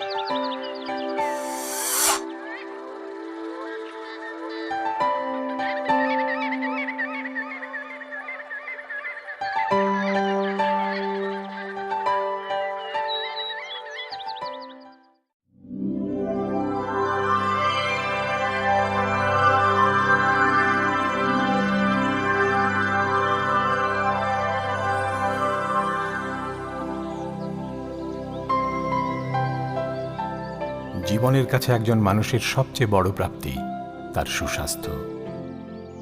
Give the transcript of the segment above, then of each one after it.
Música জীবনের কাছে একজন মানুষের সবচেয়ে বড় প্রাপ্তি তার সুস্বাস্থ্য।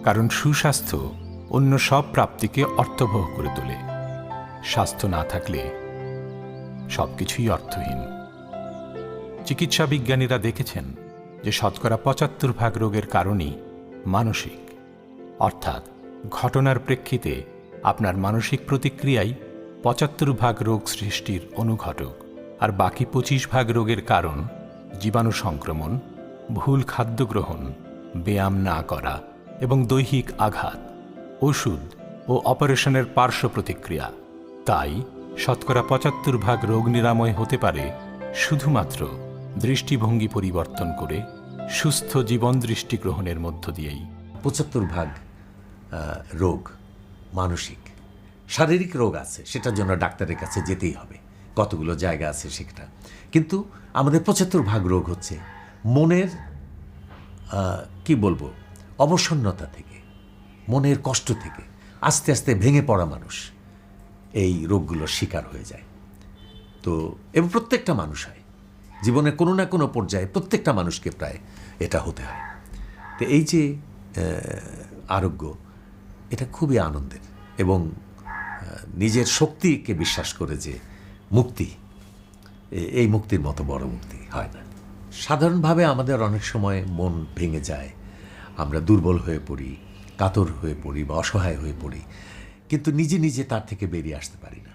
কারণ সুস্বাস্থ্য অন্য সব প্রাপ্তিকে অর্থবহ করে তোলে। স্বাস্থ্য না থাকলে সবকিছুই অর্থহীন। চিকিৎসা বিজ্ঞানীরা দেখেছেন যে শতকরা পঁচাত্তর ভাগ রোগের কারণই মানসিক। অর্থাৎ ঘটনার প্রেক্ষিতে আপনার মানসিক প্রতিক্রিয়াই পঁচাত্তর ভাগ রোগ সৃষ্টির অনুঘটক আর বাকি পঁচিশ ভাগ রোগের কারণ জীবাণু সংক্রমণ, ভুল খাদ্য গ্রহণ, ব্যায়াম না করা এবং দৈহিক আঘাত, ওষুধ ও অপারেশনের পার্শ্ব প্রতিক্রিয়া। তাই শতকরা পঁচাত্তর ভাগ রোগ নিরাময় হতে পারে শুধুমাত্র দৃষ্টিভঙ্গি পরিবর্তন করে সুস্থ জীবন দৃষ্টি গ্রহণের মধ্য দিয়েই। পঁচাত্তর ভাগ রোগ মানসিক, শারীরিক রোগ আছে, সেটার জন্য ডাক্তারের কাছে যেতেই হবে। কতগুলো জায়গা আছে সেটা কিন্তু আমাদের পঁচাত্তর ভাগ রোগ হচ্ছে মনের কি বলব, অবসন্নতা থেকে, মনের কষ্ট থেকে, আস্তে আস্তে ভেঙে পড়া মানুষ এই রোগগুলোর শিকার হয়ে যায়। তো এবং প্রত্যেকটা মানুষ হয়। জীবনের কোনো না কোনো পর্যায়ে প্রত্যেকটা মানুষকে প্রায় এটা হতে হয়। তো এই যে আরোগ্য, এটা খুবই আনন্দের এবং নিজের শক্তিকে বিশ্বাস করে যে মুক্তি। এই মুক্তির মতো বড় মুক্তি হয় না। সাধারণভাবে আমাদের অনেক সময় মন ভেঙে যায়। আমরা দুর্বল হয়ে পড়ি, কাতর হয়ে পড়ি বা অসহায় হয়ে পড়ি। কিন্তু নিজে নিজে তার থেকে বেরিয়ে আসতে পারি না।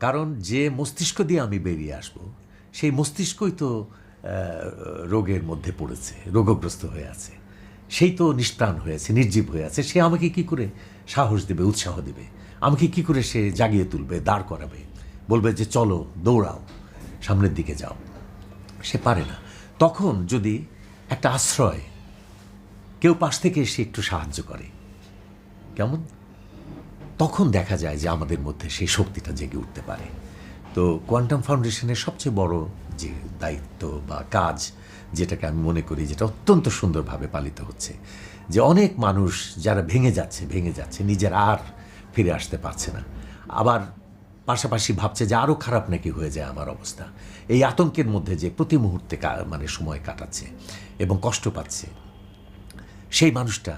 কারণ যে মস্তিষ্ক দিয়ে আমি বেরিয়ে আসব, সেই মস্তিষ্কই তো রোগের মধ্যে পড়েছে, রোগগ্রস্ত হয়ে আছে। সেই তো নিষ্প্রাণ হয়েছে নির্জীব হয়ে আছে। সে আমাকে কি করে সাহস দেবে, উৎসাহ দেবে? আমাকে কি করে সে জাগিয়ে তুলবে, দাঁড় করাবে? বলবে যে চলো, দৌড়াও, সামনের দিকে যাও। সে পারে না। তখন যদি একটা আশ্রয় কেউ পাশ থেকে এসে একটু সাহায্য করে, কেমন? তখন দেখা যায় যে আমাদের মধ্যে সেই শক্তিটা জেগে উঠতে পারে। তো কোয়ান্টাম ফাউন্ডেশনের সবচেয়ে বড় যে দায়িত্ব বা কাজ যেটাকে আমি মনে করি, যেটা অত্যন্ত সুন্দরভাবে পালিত হচ্ছে, যে অনেক মানুষ যারা ভেঙে যাচ্ছে ভেঙে যাচ্ছে, নিজের আর ফিরে আসতে পারছে না। আবার পাশাপাশি ভাবছে যে আরও খারাপ নাকি হয়ে যায় আমার অবস্থা। এই আতঙ্কের মধ্যে যে প্রতি মুহূর্তে মানে সময় কাটাচ্ছে এবং কষ্ট পাচ্ছে, সেই মানুষটা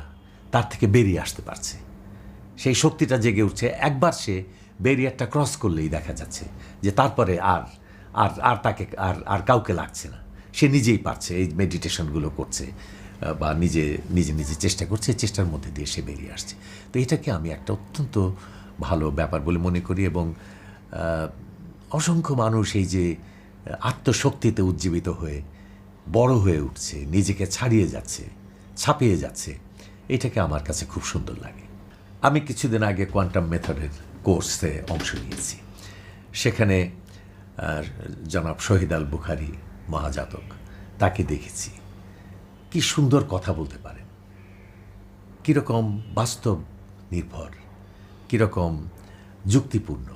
তার থেকে বেরিয়ে আসতে পারছে। সেই শক্তিটা জেগে উঠছে। একবার সে ব্যারিয়ারটা ক্রস করলেই দেখা যাচ্ছে যে তারপরে আর আর আর তাকে, আর আর কাউকে লাগছে না। সে নিজেই পারছে এই মেডিটেশনগুলো করছে বা নিজে নিজে নিজে চেষ্টা করছে চেষ্টার মধ্যে দিয়ে সে বেরিয়ে আসছে। তো এটাকে আমি একটা অত্যন্ত ভালো ব্যাপার বলে মনে করি এবং অসংখ্য মানুষ এই যে আত্মশক্তিতে উজ্জীবিত হয়ে বড় হয়ে উঠছে, নিজেকে ছাড়িয়ে যাচ্ছে, ছাপিয়ে যাচ্ছে। এটাকে আমার কাছে খুব সুন্দর লাগে। আমি কিছুদিন আগে কোয়ান্টাম মেথডের কোর্সে অংশ নিয়েছি। সেখানে জনাব শহীদ আল বুখারি মহাজাতক, তাকে দেখেছি। কি সুন্দর কথা বলতে পারেন। কীরকম বাস্তব নির্ভর, কীরকম যুক্তিপূর্ণ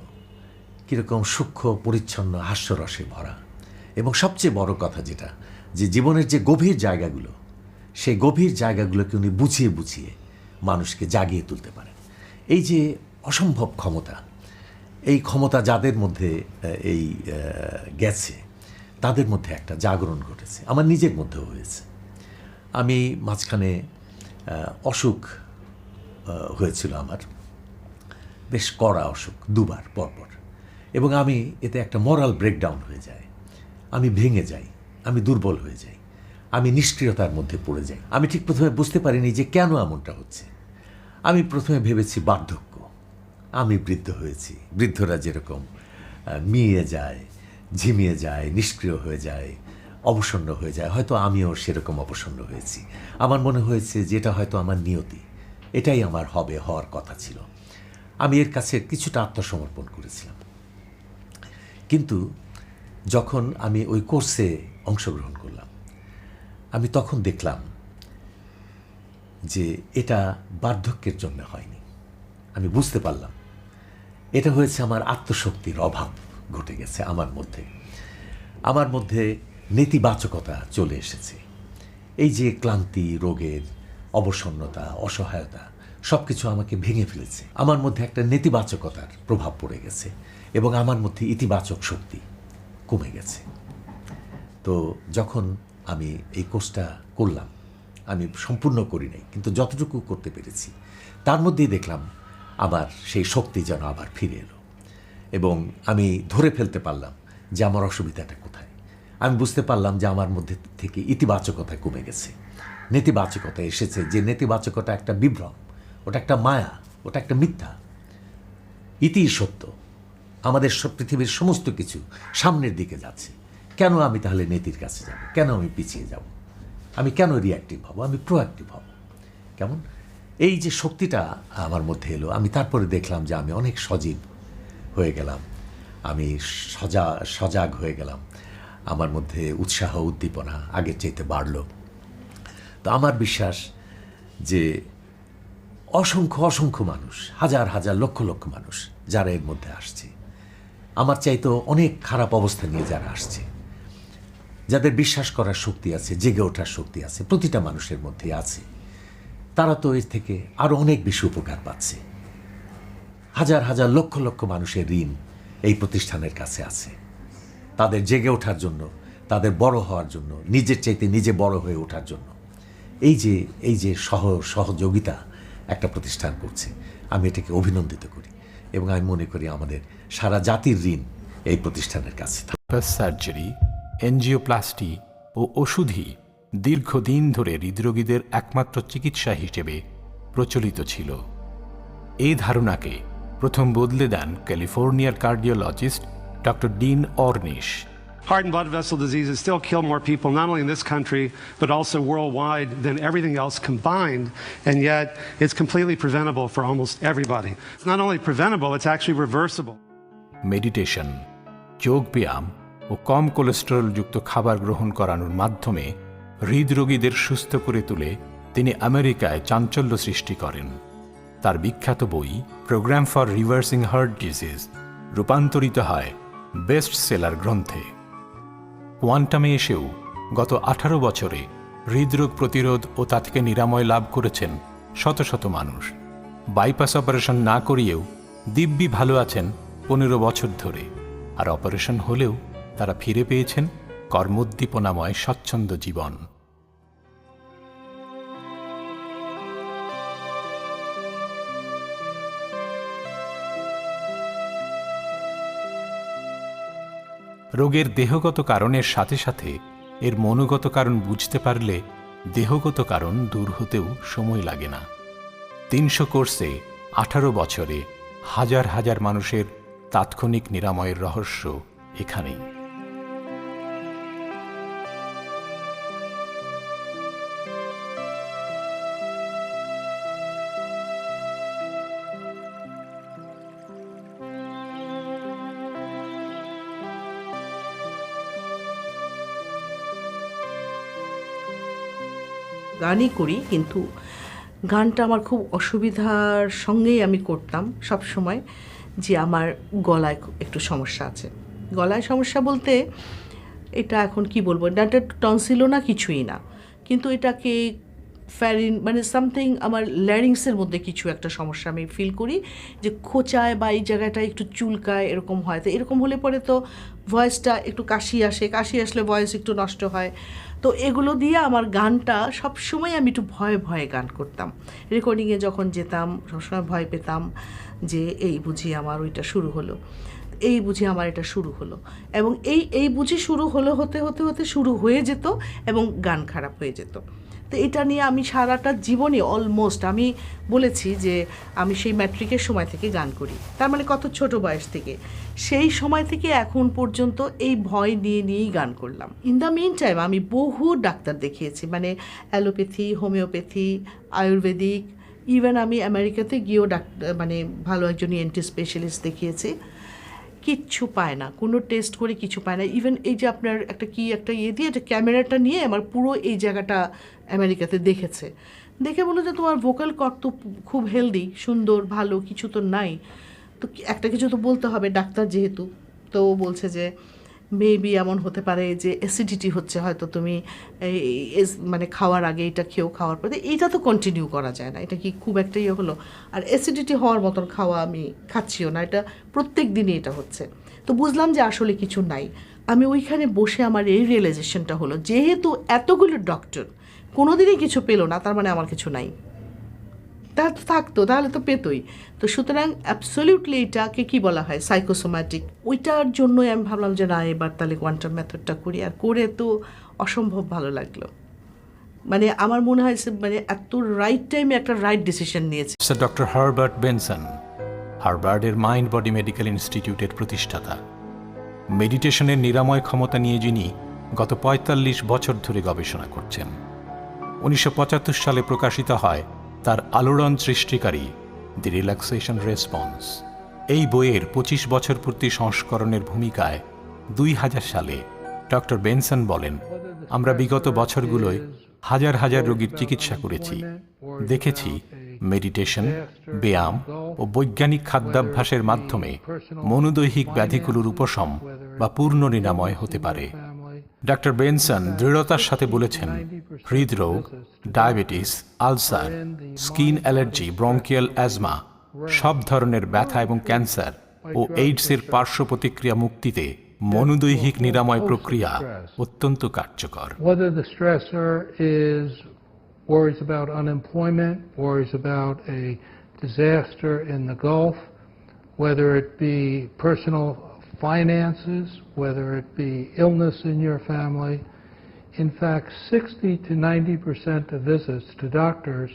কীরকম সূক্ষ্ম, পরিচ্ছন্ন, হাস্যরসে ভরা। এবং সবচেয়ে বড় কথা যেটা, যে জীবনের যে গভীর জায়গাগুলো, সেই গভীর জায়গাগুলোকে উনি বুঝিয়ে বুঝিয়ে মানুষকে জাগিয়ে তুলতে পারেন। এই যে অসম্ভব ক্ষমতা, এই ক্ষমতা যাদের মধ্যে এই গেছে, তাদের মধ্যে একটা জাগরণ ঘটেছে। আমার নিজের মধ্যেও হয়েছে। আমি মাঝখানে অসুখ হয়েছিল আমার। বেশ কড়া অসুখ, দুবার, পরপর। এবং আমি এতে একটা মরাল ব্রেকডাউন হয়ে যায় আমি ভেঙে যাই, আমি দুর্বল হয়ে যাই, আমি নিষ্ক্রিয়তার মধ্যে পড়ে যাই। আমি ঠিক প্রথমে বুঝতে পারিনি যে কেন এমনটা হচ্ছে। আমি প্রথমে ভেবেছি বার্ধক্য। আমি বৃদ্ধ হয়েছি। বৃদ্ধরা যেরকম মিয়ে যায়, ঝিমিয়ে যায়, নিষ্ক্রিয় হয়ে যায়, অবসন্ন হয়ে যায়। হয়তো আমিও সেরকম অবসন্ন হয়েছি। আমার মনে হয়েছে যে এটা হয়তো আমার নিয়তি। এটাই আমার হবে, হওয়ার কথা ছিল। আমি এর কাছে কিছুটা আত্মসমর্পণ করেছিলাম। কিন্তু যখন আমি ওই কোর্সে অংশগ্রহণ করলাম, আমি তখন দেখলাম যে এটা বার্ধক্যের জন্য হয়নি। আমি বুঝতে পারলাম, এটা হয়েছে আমার আত্মশক্তির অভাব ঘটে গেছে আমার মধ্যে। আমার মধ্যে নেতিবাচকতা চলে এসেছে। এই যে ক্লান্তি, রোগের অবসন্নতা, অসহায়তা সব কিছু আমাকে ভেঙে ফেলেছে। আমার মধ্যে একটা নেতিবাচকতার প্রভাব পড়ে গেছে। এবং আমার মধ্যে ইতিবাচক শক্তি কমে গেছে। তো যখন আমি এই কোর্সটা করলাম, আমি সম্পূর্ণ করি নাই, কিন্তু যতটুকু করতে পেরেছি, তার মধ্যেই দেখলাম আবার সেই শক্তি যেন আবার ফিরে এলো এবং আমি ধরে ফেলতে পারলাম যে আমার অসুবিধাটা কোথায়। আমি বুঝতে পারলাম যে আমার মধ্যে থেকে ইতিবাচকতা কমে গেছে। নেতিবাচকতা এসেছে, যে নেতিবাচকতা একটা বিভ্রম, ওটা একটা মায়া, ওটা একটা মিথ্যা। ইতি সত্য। আমাদের পৃথিবীর সমস্ত কিছু সামনের দিকে যাচ্ছে। কেন আমি তাহলে নেতির কাছে যাব? কেন আমি পিছিয়ে যাব? আমি কেন রিয়াক্টিভ হব? আমি প্রোয়াক্টিভ হব? কেমন? এই যে শক্তিটা আমার মধ্যে এলো, আমি তারপরে দেখলাম যে আমি অনেক সজীব হয়ে গেলাম। আমি সজা, সজাগ হয়ে গেলাম। আমার মধ্যে উৎসাহ, উদ্দীপনা আগের চাইতে বাড়লো। তো আমার বিশ্বাস যে অসংখ্য অসংখ্য মানুষ, হাজার হাজার, লক্ষ লক্ষ মানুষ, যারা এর মধ্যে আসছে আমার চাইতো অনেক খারাপ অবস্থা নিয়ে যারা আসছে, যাদের বিশ্বাস করার শক্তি আছে, জেগে ওঠার শক্তি আছে, প্রতিটা মানুষের মধ্যে আছে, তারা তো এর থেকে আরও অনেক বেশি উপকার পাচ্ছে। হাজার হাজার লক্ষ লক্ষ মানুষের ঋণ এই প্রতিষ্ঠানের কাছে আছে। তাদের জেগে ওঠার জন্য, তাদের বড় হওয়ার জন্য, নিজের চাইতে নিজে বড় হয়ে ওঠার জন্য। এই যে এই যে সহ, সহযোগিতা একটা প্রতিষ্ঠান করছে, আমি এটাকে অভিনন্দিত করি এবং আমি মনে করি আমাদের সারা জাতির ঋণ এই প্রতিষ্ঠানের কাছে সার্জারি এনজিওপ্লাস্টি ও ওষুধই দীর্ঘদিন ধরে হৃদরোগীদের একমাত্র চিকিৎসা হিসেবে প্রচলিত ছিল এই ধারণাকে প্রথম বদলে দেন ক্যালিফোর্নিয়ার cardiologist doctor Dean Ornish Heart and blood vessel diseases still kill more people, not only in this country, but also worldwide than everything else combined. And yet, it's completely preventable for almost everybody. It's not only preventable, it's actually reversible. Meditation যোগ ব্যায়াম ও কম কোলেস্টেরলযুক্ত খাবার গ্রহণ করানোর মাধ্যমে হৃদরোগীদের সুস্থ করে তুলে তিনি আমেরিকায় চাঞ্চল্য সৃষ্টি করেন। তার বিখ্যাত বই program for reversing heart disease রূপান্তরিত হয় বেস্ট সেলার গ্রন্থে। কোয়ান্টামে এসেও গত আঠারো বছরে হৃদরোগ প্রতিরোধ ও তা থেকে নিরাময় লাভ করেছেন শত শত মানুষ। বাইপাস অপারেশন না করিয়েও দিব্যি ভালো আছেন পনেরো বছর ধরে, আর অপারেশন হলেও তারা ফিরে পেয়েছেন কর্মোদ্দীপনাময় স্বচ্ছন্দ জীবন। রোগের দেহগত কারণের সাথে সাথে এর মনোগত কারণ বুঝতে পারলে দেহগত কারণ দূর হতেও সময় লাগে না। তিনশো কোর্সে আঠারো বছরে হাজার হাজার মানুষের তাৎক্ষণিক নিরাময়ের রহস্য এখানেই। গানই করি, কিন্তু গানটা আমার খুব অসুবিধার সঙ্গেই আমি করতাম সব সময় যে আমার গলায় একটু সমস্যা আছে। গলায় সমস্যা বলতে এটা এখন কি বলব? এটা টনসিলও না, কিছুই না। কিন্তু এটাকে ফ্যারিন মানে সামথিং আমার ল্যারিংসের মধ্যে কিছু একটা সমস্যা আমি ফিল করি, যে খোঁচায় বা এই জায়গাটা একটু চুলকায়, এরকম হয়। তো এরকম হলে পরে তো ভয়েসটা একটু কাশি আসে, কাশি আসলে ভয়েস একটু নষ্ট হয়। তো এগুলো দিয়ে আমার গানটা সবসময় আমি একটু ভয়ে ভয়ে গান করতাম। রেকর্ডিংয়ে যখন যেতাম, সবসময় ভয় পেতাম যে এই বুঝি আমার ওইটা শুরু হলো। এই বুঝি আমার এটা শুরু হলো। এবং এই এই বুঝি শুরু হলো হতে হতে হতে শুরু হয়ে যেত এবং গান খারাপ হয়ে যেত। তো এটা নিয়ে আমি সারাটা জীবনে অলমোস্ট আমি বলেছি যে আমি সেই ম্যাট্রিকের সময় থেকে গান করি। তার মানে কত ছোট বয়স থেকে। সেই সময় থেকে এখন পর্যন্ত এই ভয় নিয়ে নিয়েই গান করলাম। ইন দ্য মেন টাইম আমি বহু ডাক্তার দেখিয়েছি মানে অ্যালোপ্যাথি, হোমিওপ্যাথি, আয়ুর্বেদিক ইভেন আমি আমেরিকাতে গিয়েও ডাক্তার মানে ভালো একজন এন্টি স্পেশালিস্ট দেখিয়েছি। কিচ্ছু পায় না, কোনো টেস্ট করে কিছু পায় না। ইভেন এই যে আপনার একটা কি একটা ইয়ে দিয়ে একটা ক্যামেরাটা নিয়ে আমার পুরো এই জায়গাটা আমেরিকাতে দেখেছে। দেখে বলো যে তোমার ভোকাল কর্ড তো খুব হেলদি সুন্দর, ভালো, কিছু তো নাই। তো একটা কিছু তো বলতে হবে, ডাক্তার যেহেতু, তো ও বলছে যে মেবি এমন হতে পারে যে অ্যাসিডিটি হচ্ছে হয়তো তুমি মানে খাওয়ার আগে এটা খেয়েও খাওয়ার পরে, এইটা তো কন্টিনিউ করা যায় না। এটা কি খুব একটা ইয়ে হলো? আর অ্যাসিডিটি হওয়ার মতন খাওয়া আমি খাচ্ছিও না। এটা প্রত্যেক দিনই এটা হচ্ছে। তো বুঝলাম যে আসলে কিছু নাই। আমি ওইখানে বসে আমার এই রিয়েলাইজেশনটা হলো। যেহেতু এতগুলো ডক্টর কোনোদিনই কিছু পেল না, তার মানে আমার কিছু নাই। তা থাকতো, তাহলে তো পেতোই। তো সুতরাং অ্যাবসলিউটলি এটাকে কি বলা হয়? সাইকোসোম্যাটিক ওইটার জন্যই আমি ভাবলাম যে না, এবার তাহলে কোয়ান্টাম মেথডটা করি। আর করে তো অসম্ভব ভালো লাগল। মানে আমার মনে হয় মানে এত রাইট টাইমে একটা রাইট ডিসিশন নিয়েছে। স্যার ডক্টর হার্বার্ট বেনসন হার্বার্ডের মাইন্ড বডি মেডিকেল ইনস্টিটিউটের প্রতিষ্ঠাতা। মেডিটেশনের নিরাময় ক্ষমতা নিয়ে যিনি গত পঁয়তাল্লিশ বছর ধরে গবেষণা করছেন। উনিশশো পঁচাত্তর সালে প্রকাশিত হয় তার আলোড়ন সৃষ্টিকারী দি রিল্যাক্সেশন রেসপন্স এই বইয়ের পঁচিশ বছর পূর্তি সংস্করণের ভূমিকায় দুই হাজার সালে ডক্টর বেনসন বলেন, আমরা বিগত বছরগুলোয় হাজার হাজার রোগীর চিকিৎসা করেছি। দেখেছি মেডিটেশন ব্যায়াম ও বৈজ্ঞানিক খাদ্যাভ্যাসের মাধ্যমে মনোদৈহিক ব্যাধিগুলোর উপশম বা পূর্ণ নিরাময় হতে পারে। ডাক্তার বেনসন দৃঢ়তার সাথে বলেছেন হৃদরোগ diabetes ulcer skin allergy bronchial asthma সব ধরনের ব্যথা এবং ক্যান্সার ও এইডসের পার্শ্ব প্রতিক্রিয়া মুক্তিতে মনোদৈহিক নিরাময় প্রক্রিয়া অত্যন্ত কার্যকর। About unemployment, about a disaster in the Gulf, whether it be personal finances, whether it be illness in your family. In fact, 60 to 90 percent of visits to doctors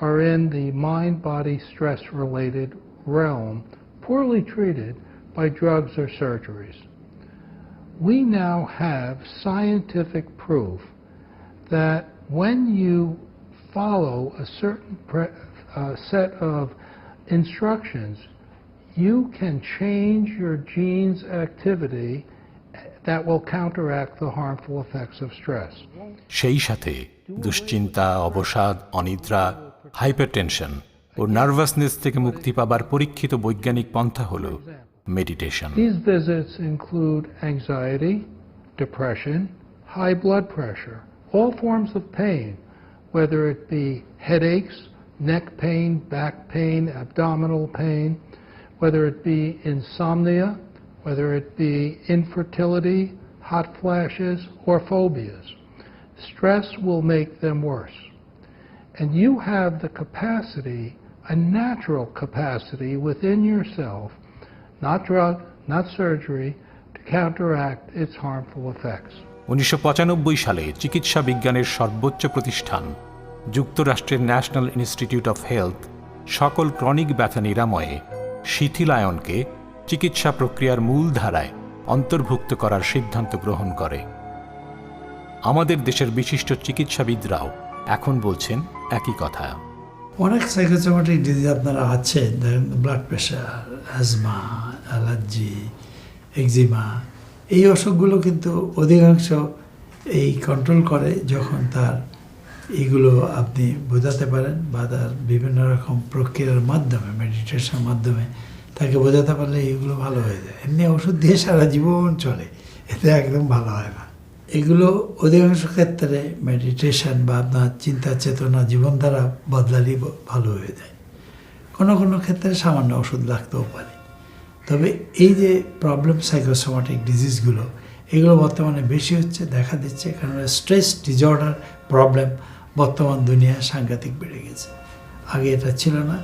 are in the mind-body stress-related realm, poorly treated by drugs or surgeries we now have scientific proof that when you follow a certain uh, set of instructions, you can change your genes' activity that will counteract the harmful effects of stress. সেই সাথে দুশ্চিন্তা অবসাদ অনিদ্রা hypertension ও nervousness থেকে মুক্তি পাবার পরীক্ষিত বৈজ্ঞানিক পন্থা হল meditation These visits include anxiety, depression, high blood pressure, all forms of pain, whether it be headaches, neck pain, back pain, abdominal pain, whether it be insomnia, whether it be infertility, hot flashes, or phobias. Stress will make them worse. And you have the capacity, a natural capacity within yourself not drug, not surgery, to counteract its harmful effects. উনিশশো সালে চিকিৎসা বিজ্ঞানের সর্বোচ্চ প্রতিষ্ঠান যুক্তরাষ্ট্রের national institute of health সকল chronic ব্যথা নিরাময়ে শিথিলায়নকে চিকিৎসা প্রক্রিয়ার মূল ধারায় অন্তর্ভুক্ত করার সিদ্ধান্ত গ্রহণ করে। আমাদের দেশের বিশিষ্ট চিকিৎসাবিদরাও এখন বলছেন একই কথা। অনেক সাইকোসোমেটিক ডিজিজ আপনারা আছে ধরেন blood pressure asthma allergy eczema এই অসুখগুলো কিন্তু অধিকাংশ এই কন্ট্রোল করে যখন তার এইগুলো আপনি বোঝাতে পারেন বা তার বিভিন্ন রকম প্রক্রিয়ার মাধ্যমে মেডিটেশনের মাধ্যমে তাকে বোঝাতে পারলে এইগুলো ভালো হয়ে যায়। এমনি ওষুধ দিয়ে সারা জীবন চলে, এতে একদম ভালো হয় না। এগুলো অধিকাংশ ক্ষেত্রে মেডিটেশন বা আপনার চিন্তা চেতনা, জীবনধারা বদলালেই ভালো হয়ে যায়। কোনো কোনো ক্ষেত্রে সামান্য ওষুধ লাগতেও পারে। তবে এই যে প্রবলেম সাইকোসোমাটিক ডিজিজগুলো এগুলো বর্তমানে বেশি হচ্ছে, দেখা দিচ্ছে, কারণ স্ট্রেস ডিজর্ডার প্রবলেম বর্তমান দুনিয়ায় সাংঘাতিক বেড়ে গেছে। আগে এটা ছিল না।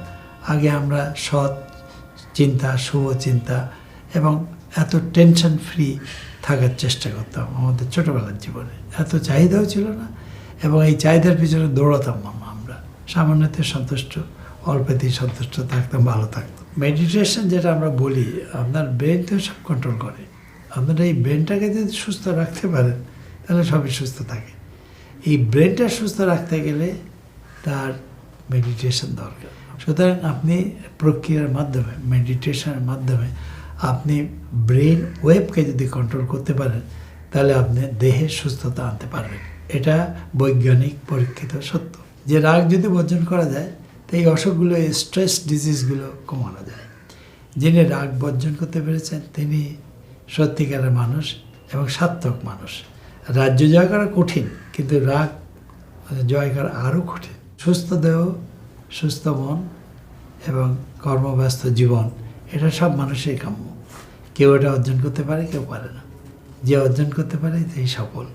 আগে আমরা সৎ চিন্তা, শুভ চিন্তা এবং এত টেনশন ফ্রি থাকার চেষ্টা করতাম আমাদের ছোটোবেলার জীবনে। এত চাহিদাও ছিল না এবং এই চাহিদার পিছনে দৌড়াতাম না আমরা। সামান্যতে সন্তুষ্ট, অল্পেতেই সন্তুষ্ট থাকতাম, ভালো থাকতাম। মেডিটেশন যেটা আমরা বলি, আপনার ব্রেন তো সব কন্ট্রোল করে। আপনারা এই ব্রেনটাকে যদি সুস্থ রাখতে পারেন, তাহলে সবই সুস্থ থাকে। এই ব্রেনটা সুস্থ রাখতে গেলে তার মেডিটেশন দরকার। সুতরাং আপনি প্রক্রিয়ার মাধ্যমে মেডিটেশনের মাধ্যমে আপনি ব্রেন ওয়েবকে যদি কন্ট্রোল করতে পারেন, তাহলে আপনি দেহের সুস্থতা আনতে পারবেন। এটা বৈজ্ঞানিক পরীক্ষিত সত্য। যে রাগ যদি বর্জন করা যায়, তো এই অসুখগুলো স্ট্রেস ডিজিজগুলো কমানো যায়। যিনি রাগ বর্জন করতে পেরেছেন, তিনি সত্যিকারের মানুষ এবং সার্থক মানুষ। রাজ্য জয় করা কঠিন, কিন্তু রাগ জয় করা আরও কঠিন। সুস্থ দেহ, সুস্থ মন এবং কর্মব্যস্ত জীবন, এটা সব মানুষের কাম্য। কেউ এটা অর্জন করতে পারে, কেউ পারে না। যে অর্জন করতে পারে, সেই সফল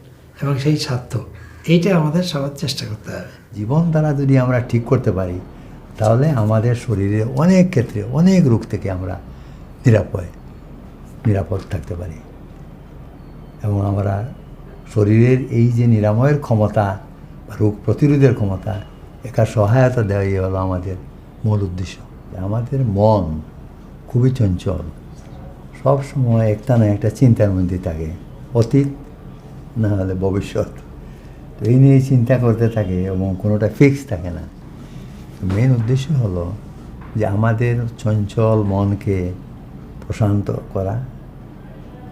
এবং সেই সার্থক। এইটা আমাদের সবার চেষ্টা করতে হবে। জীবন দ্বারা যদি আমরা ঠিক করতে পারি, তাহলে আমাদের শরীরে অনেক ক্ষেত্রে অনেক রোগ থেকে আমরা নিরাপদ নিরাপদ থাকতে পারি। এবং আমরা শরীরের এই যে নিরাময়ের ক্ষমতা রোগ প্রতিরোধের ক্ষমতা একার সহায়তা দেওয়াই হলো আমাদের মূল উদ্দেশ্য। আমাদের মন খুবই চঞ্চল। সব সময় একটা না একটা চিন্তার মধ্যে থাকে, অতীত না হলে ভবিষ্যৎ। তো এই নিয়ে চিন্তা করতে থাকে এবং কোনোটা ফিক্স থাকে না। মেন উদ্দেশ্য হলো যে আমাদের চঞ্চল মনকে প্রশান্ত করা।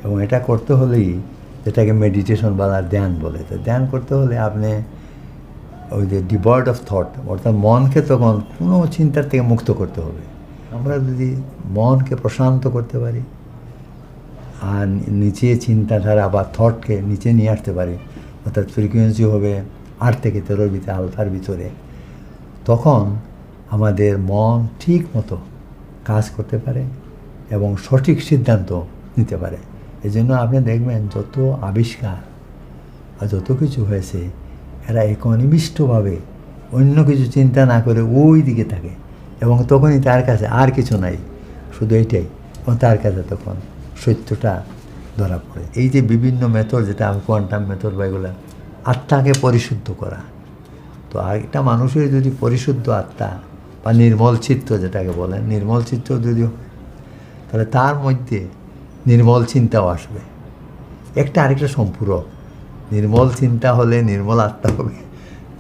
এবং এটা করতে হলেই যেটাকে মেডিটেশন বা ধ্যান বলে। তো ধ্যান করতে হলে আপনি ওই যে ডিবর্ড অফ থট অর্থাৎ মনকে তখন কোনো চিন্তার থেকে মুক্ত করতে হবে। আমরা যদি মনকে প্রশান্ত করতে পারি, আর নিচে চিন্তাধারা বা থটকে নিচে নিয়ে আসতে পারি, অর্থাৎ ফ্রিকুয়েন্সি হবে আট থেকে তেরোর ভিতরে, আলফার ভিতরে, তখন আমাদের মন ঠিক মতো কাজ করতে পারে এবং সঠিক সিদ্ধান্ত নিতে পারে। এই জন্য আপনি দেখবেন যত আবিষ্কার আর যত কিছু হয়েছে, এরা একনিবিষ্টভাবে অন্য কিছু চিন্তা না করে ওই দিকে থাকে এবং তখনই তার কাছে আর কিছু নাই, শুধু এইটাই। এবং তার কাছে তখন সত্যটা ধরা পড়ে। এই যে বিভিন্ন মেথড যেটা আমি কোয়ান্টাম মেথড বা এগুলো, আত্মাকে পরিশুদ্ধ করা। তো একটা মানুষের যদি পরিশুদ্ধ আত্মা বা নির্মল চিত্ত যেটাকে বলেন নির্মল চিত্ত যদি, তাহলে তার মধ্যে নির্মল চিন্তাও আসবে। একটা আরেকটা সম্পূরক। নির্মল চিন্তা হলে নির্মল আত্মা হবে।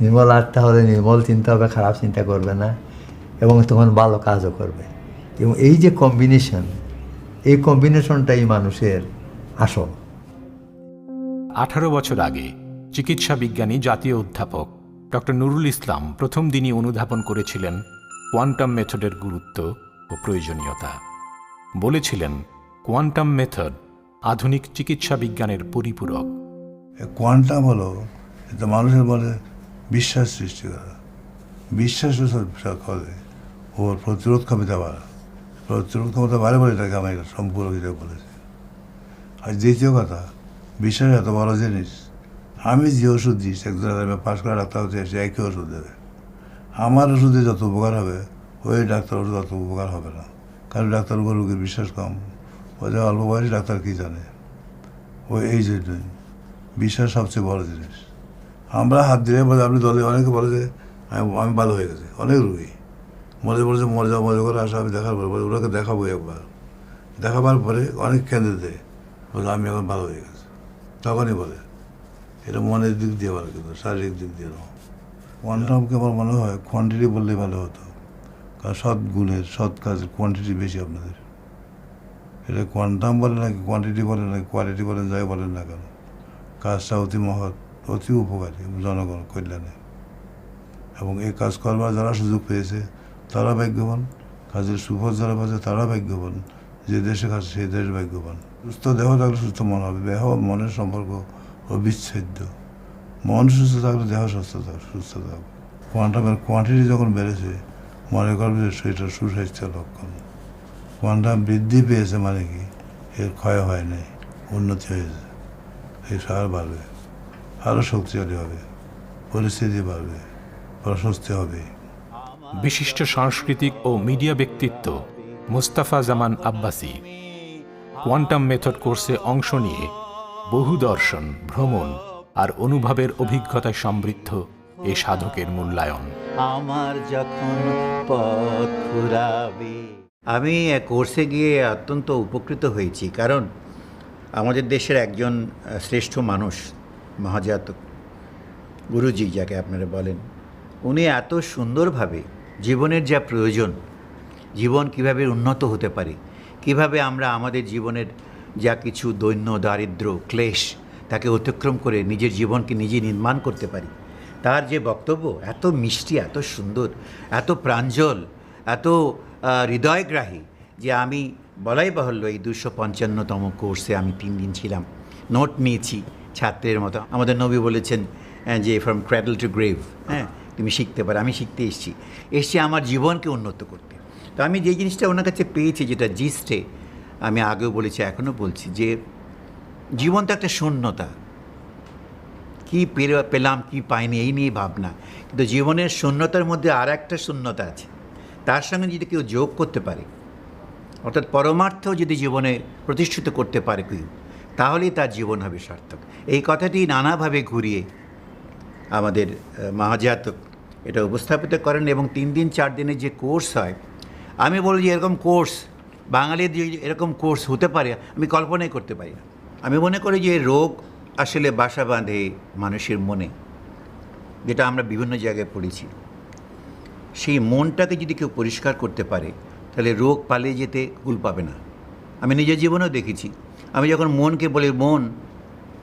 নির্মল আত্মা হলে নির্মল চিন্তা হবে, খারাপ চিন্তা করবে না এবং তখন ভালো কাজও করবে। এবং এই যে কম্বিনেশন এই কম্বিনেশনটাই মানুষের আসল। আঠারো বছর আগে চিকিৎসা বিজ্ঞানী জাতীয় অধ্যাপক ডক্টর নুরুল ইসলাম প্রথম দিনই অনুধাবন করেছিলেন কোয়ান্টাম মেথডের গুরুত্ব ও প্রয়োজনীয়তা। বলেছিলেন কোয়ান্টাম মেথড, আধুনিক চিকিৎসা বিজ্ঞানের পরিপূরক। কোয়ান্টাম হলো, এটা মানুষের বলে বিশ্বাস সৃষ্টি করা। বিশ্বাস করে, ওর প্রতিরোধ ক্ষমতা বাড়া। প্রতিরোধ ক্ষমতা বাড়ে বলে এটাকে আমি সম্পূর্ণ হিসেবে বলেছি। আর দ্বিতীয় কথা, বিশ্বাস এত বড় জিনিস। আমি যে ওষুধ দিই একজন পাশ করা ডাক্তার হচ্ছে, সে একই ওষুধ দেবে। আমার ওষুধে যত উপকার হবে, ওই ডাক্তার ওষুধ অত উপকার হবে না। কারণ ডাক্তার উপর রোগীর বিশ্বাস কম। ও যে অল্প বয়সী ডাক্তার কী জানে? ও এই জন্যই। বিশ্বাস সবচেয়ে বড় জিনিস। আমরা হাত দিলে বলে আপনি দলে অনেকে বলে যে আমি আমি ভালো হয়ে গেছি। অনেক রুগী। মনে বলেছে মরে যাওয়া মজা করে আসা আমি দেখার পরে বলে ওনাকে দেখাবো একবার। দেখাবার পরে অনেক কেন্দ্রে দেয়। বলে আমি এখন ভালো হয়ে গেছি। তখনই বলে এটা মনের দিক দিয়ে ভালো কিন্তু শারীরিক দিক দিয়ে নয়। কোয়ান্টামকে আমার মনে হয় কোয়ান্টিটি বললেই ভালো হতো। কারণ সৎ গুণের সৎ কাজের কোয়ান্টিটি বেশি আপনাদের। এটা কোয়ান্টাম বলে নাকি কোয়ান্টিটি বলে নাকি কোয়ালিটি বলেন যাই বলেন না কেন? কাজটা অতি মহৎ, অতি উপকারী জনগণ কল্যাণে। এবং এই কাজ করবার যারা সুযোগ পেয়েছে, তারা ভাগ্যবান। কাজের সুফল যারা পাচ্ছে, তারা ভাগ্যবান। যে দেশে কাজ, সেই দেশ ভাগ্যবান। সুস্থ দেহ থাকলে সুস্থ মন হবে। দেহ, মনের সম্পর্ক অবিচ্ছেদ্য। মন সুস্থ থাকলে দেহ সুস্থ থাকবে সুস্থ থাকবে কোয়ান্টামের কোয়ান্টিটি যখন বেড়েছে, মনে করবে যে সেটা সুস্বাস্থ্যের লক্ষণ। কোয়ান্টাম বৃদ্ধি পেয়েছে মানে কি? এর ক্ষয় হয় নাই উন্নতি হয়েছে। এই সার বাড়বে আরও শক্তিশালী হবে পরিস্থিতি বাড়বে প্রশস্তি হবে। বিশিষ্ট সাংস্কৃতিক ও মিডিয়া ব্যক্তিত্ব মোস্তাফা জামান আব্বাসি কোয়ান্টাম মেথড কোর্সে অংশ নিয়ে বহু দর্শন ভ্রমণ আর অনুভবের অভিজ্ঞতায় সমৃদ্ধ এ সাধকের মূল্যায়ন। আমার যখন পথ ফুরাবে আমি কোর্সে গিয়ে অত্যন্ত উপকৃত হয়েছি। কারণ আমাদের দেশের একজন শ্রেষ্ঠ মানুষ মহাজাতক গুরুজি যাকে আপনারা বলেন, উনি এত সুন্দরভাবে জীবনের যা প্রয়োজন, জীবন কীভাবে উন্নত হতে পারে, কীভাবে আমরা আমাদের জীবনের যা কিছু দৈন্য, দারিদ্র, ক্লেশ, তাকে অতিক্রম করে নিজের জীবনকে নিজে নির্মাণ করতে পারি, তার যে বক্তব্য এত মিষ্টি, এত সুন্দর, এত প্রাঞ্জল, এত হৃদয়গ্রাহী যে আমি বলাই বাহুল্য এই দুশো পঞ্চান্নতম কোর্সে আমি তিন দিন ছিলাম। নোট নিয়েছি ছাত্রের মতো। আমাদের নবী বলেছেন যে ফ্রম ক্র্যাডল টু গ্রেভ হ্যাঁ তুমি শিখতে পারো। আমি শিখতে এসেছি। এসছি আমার জীবনকে উন্নত করতে। তো আমি যে জিনিসটা ওনার কাছে পেয়েছি, যেটা জিস্টে, আমি আগেও বলেছি, এখনও বলছি, যে জীবন তো একটা শূন্যতা। কি পেলাম, কি পাইনি, এই নিয়ে ভাবনা। কিন্তু জীবনের শূন্যতার মধ্যে আর একটা শূন্যতা আছে। তার সঙ্গে যদি কেউ যোগ করতে পারে, অর্থাৎ পরমার্থ যদি জীবনে প্রতিষ্ঠিত করতে পারে কেউ, তাহলেই তার জীবন হবে সার্থক। এই কথাটি নানাভাবে ঘুরিয়ে আমাদের মহাজাতক এটা উপস্থাপিত করেন এবং তিন দিন চার দিনের যে কোর্স হয়, আমি বলি যে এরকম কোর্স বাঙালির এরকম কোর্স হতে পারে, আমি কল্পনাই করতে পারি না। আমি মনে করি যে রোগ আসলে বাসা বাঁধে মানুষের মনে, যেটা আমরা বিভিন্ন জায়গায় পড়েছি। সেই মনটাকে যদি কেউ পরিষ্কার করতে পারে, তাহলে রোগ পালিয়ে যেতে কুল পাবে না। আমি নিজের জীবনেও দেখেছি, আমি যখন মনকে বলি, মন,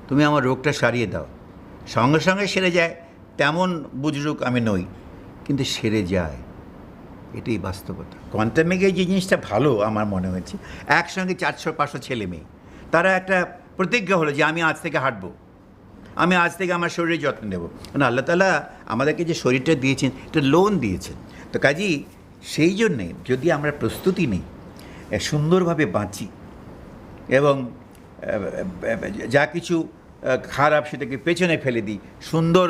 তুমি আমার রোগটা সারিয়ে দাও। সঙ্গে সঙ্গে সেরে যায়, তেমন বুজরুক আমি নই, কিন্তু সেরে যায়। এটাই বাস্তবতা। কোয়ান্টামিকে যে জিনিসটা ভালো আমার মনে হয়েছে, একসঙ্গে চারশো পাঁচশো ছেলে মেয়ে, তারা একটা প্রতিজ্ঞা হলো যে আমি আজ থেকে হাঁটবো। আমি আজ থেকে আমার শরীরের যত্ন নেব। কারণ আল্লাহ তালা আমাদেরকে যে শরীরটা দিয়েছেন, এটা লোন দিয়েছেন। তো কাজেই সেই জন্যে যদি আমরা প্রস্তুতি নিই সুন্দরভাবে বাঁচি এবং যা কিছু খারাপ সেটাকে পেছনে ফেলে দিই, সুন্দর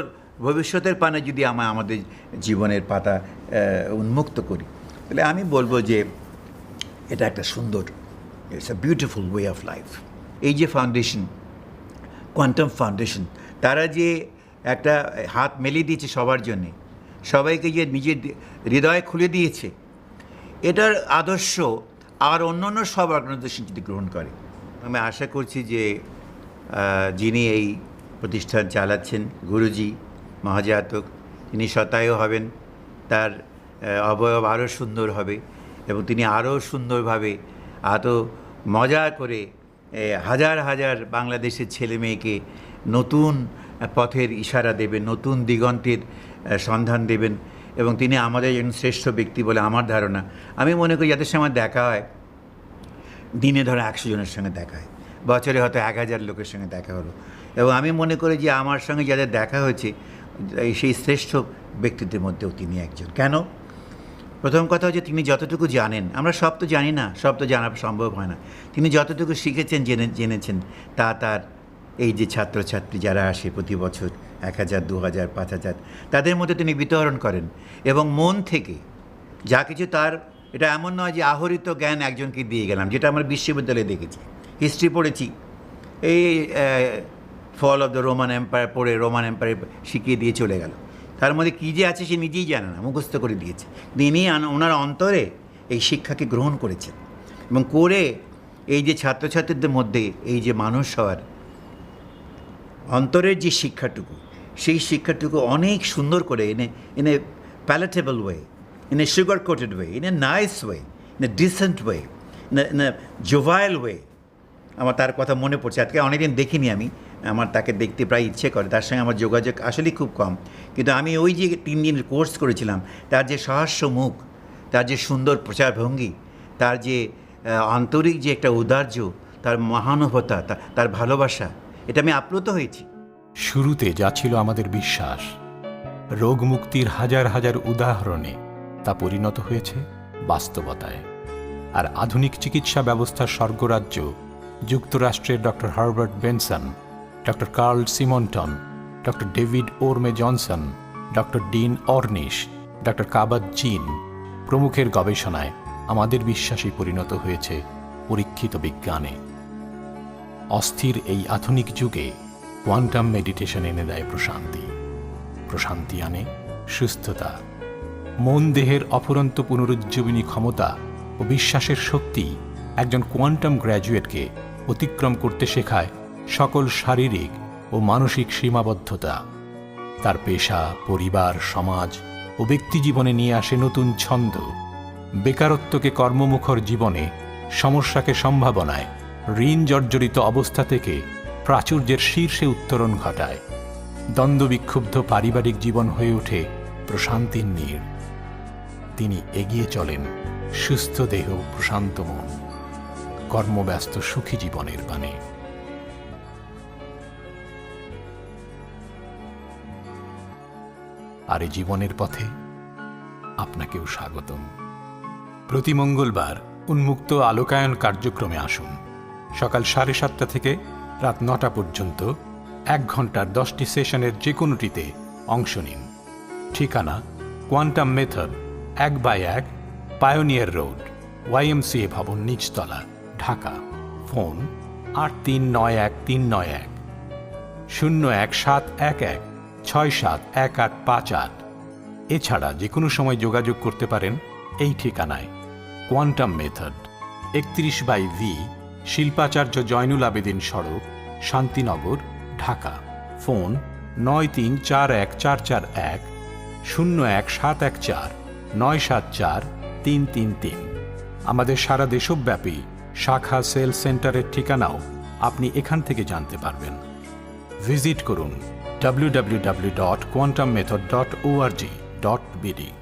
ভবিষ্যতের পানে যদি আমরা আমাদের জীবনের পাতা উন্মুক্ত করি, তাহলে আমি বলব যে এটা একটা সুন্দর it's a beautiful way of life এই যে ফাউন্ডেশন কোয়ান্টাম ফাউন্ডেশন তারা যে একটা হাত মেলিয়ে দিয়েছে সবার জন্যে, সবাইকে যে নিজের হৃদয় খুলে দিয়েছে, এটার আদর্শ আর অন্য অন্য সব অর্গানাইজেশন যদি গ্রহণ করে। আমি আশা করছি যে যিনি এই প্রতিষ্ঠান চালাচ্ছেন, গুরুজি, মহাজাতক, তিনি শতায়ু হবেন, তার অবয়ব আরও সুন্দর হবে এবং তিনি আরও সুন্দরভাবে এত মজা করে হাজার হাজার বাংলাদেশের ছেলে মেয়েকে নতুন পথের ইশারা দেবেন, নতুন দিগন্তের সন্ধান দেবেন এবং তিনি আমাদের একজন শ্রেষ্ঠ ব্যক্তি বলে আমার ধারণা। আমি মনে করি যাদের সময় দেখা হয়, দিনে ধরো একশো জনের সঙ্গে দেখা হয়, বছরে হয়তো এক হাজার লোকের সঙ্গে দেখা হলো। এবং আমি মনে করি যে আমার সঙ্গে যাদের দেখা হয়েছে সেই শ্রেষ্ঠ ব্যক্তিদের মধ্যেও তিনি একজন। কেন? প্রথম কথা হচ্ছে তিনি যতটুকু জানেন, আমরা সব তো জানি না, সব তো জানা সম্ভব হয় না। তিনি যতটুকু শিখেছেন, জেনে, জেনেছেন, তা তার এই যে ছাত্রছাত্রী যারা আসে প্রতি বছর, এক হাজার, দু হাজার, পাঁচ হাজার, তাদের মধ্যে তিনি বিতরণ করেন এবং মন থেকে যা কিছু তার, এটা এমন নয় যে আহরিত জ্ঞান একজনকে দিয়ে গেলাম, যেটা আমরা বিশ্ববিদ্যালয়ে দেখেছি। হিস্ট্রি পড়েছি। এই fall of the Roman empire পড়ে রোমান এম্পায়ার শিখিয়ে দিয়ে চলে গেল। তার মধ্যে কী যে আছে সে নিজেই জানে না, মুখস্থ করে দিয়েছে। তিনি ওনার অন্তরে এই শিক্ষাকে গ্রহণ করেছেন এবং করে এই যে ছাত্রছাত্রীদের মধ্যে এই যে মানুষ হওয়ার অন্তরের যে শিক্ষাটুকু, সেই শিক্ষাটুকু অনেক সুন্দর করে এনে এনে palatable way in a sugar coated way in a nice way in a decent way in a jovial way আমার তার কথা মনে পড়ছে। আজকে অনেকদিন দেখিনি আমি। আমার তাকে দেখতে প্রায় ইচ্ছে করে, তার সঙ্গে আমার যোগাযোগ আসলেই খুব কম। কিন্তু আমি ওই যে তিন দিনের কোর্স করেছিলাম, তার যে সহাস্য মুখ, তার যে সুন্দর প্রচারভঙ্গি তার যে আন্তরিক যে একটা উদার্য তার মহানুভতা তার ভালোবাসা, এটা আমি আপ্লুত হয়েছি। শুরুতে যা ছিল আমাদের বিশ্বাস রোগ মুক্তির হাজার হাজার উদাহরণে তা পরিণত হয়েছে বাস্তবতায়। আর আধুনিক চিকিৎসা ব্যবস্থার স্বর্গরাজ্য যুক্তরাষ্ট্রের doctor Herbert Benson doctor Carl Simonton doctor David Orme Johnson doctor Dean Ornish doctor Kabat Zinn প্রমুখের গবেষণায় আমাদের বিশ্বাসই পরিণত হয়েছে পরীক্ষিত বিজ্ঞানে। অস্থির এই আধুনিক যুগে কোয়ান্টাম মেডিটেশন এনে দেয় প্রশান্তি। প্রশান্তি আনে সুস্থতা। মন দেহের অফুরন্ত পুনরুজ্জীবনী ক্ষমতা ও বিশ্বাসের শক্তি একজন কোয়ান্টাম গ্র্যাজুয়েটকে অতিক্রম করতে শেখায় সকল শারীরিক ও মানসিক সীমাবদ্ধতা। তার পেশা, পরিবার, সমাজ ও ব্যক্তিজীবনে নিয়ে আসে নতুন ছন্দ। বেকারত্বকে কর্মমুখর জীবনে সমস্যাকে সম্ভাবনায় ঋণ জর্জরিত অবস্থা থেকে প্রাচুর্যের শীর্ষে উত্তরণ ঘটায়। দ্বন্দ্ববিক্ষুব্ধ পারিবারিক জীবন হয়ে ওঠে প্রশান্তির নীড়। তিনি এগিয়ে চলেন সুস্থ দেহ প্রশান্ত মন। কর্মব্যস্ত সুখী জীবনের পানে আর এই জীবনের পথে আপনাকেও স্বাগতম। প্রতি মঙ্গলবার উন্মুক্ত আলোকায়ন কার্যক্রমে আসুন। সকাল সাড়ে সাতটা থেকে রাত নটা পর্যন্ত এক ঘণ্টার দশটি সেশনের যে কোনোটিতে অংশ নিন। ঠিকানা কোয়ান্টাম মেথড এক বাই এক পায়োনিয়ার রোড ওয়াইএমসিএ ভবন নিচতলা, ঢাকা। ফোন আট তিন নয় এক তিন নয় এক। শূন্য এক সাত এক এক ছয় সাত এক আট পাঁচ আট। এছাড়া যে কোনো সময় যোগাযোগ করতে পারেন এই ঠিকানায়। কোয়ান্টাম মেথড, একত্রিশ বাই ভি, শিল্পাচার্য জয়নুল আবেদিন সড়ক, শান্তিনগর, ঢাকা। ফোন নয় তিন চার এক চার চার এক, শূন্য এক সাত এক চার, নয় সাত চার তিন তিন তিন। আমাদের সারা দেশব্যাপী শাখা সেল সেন্টারের ঠিকানাও আপনি এখান থেকে জানতে পারবেন। ভিজিট করুন www.quantummethod.org.bd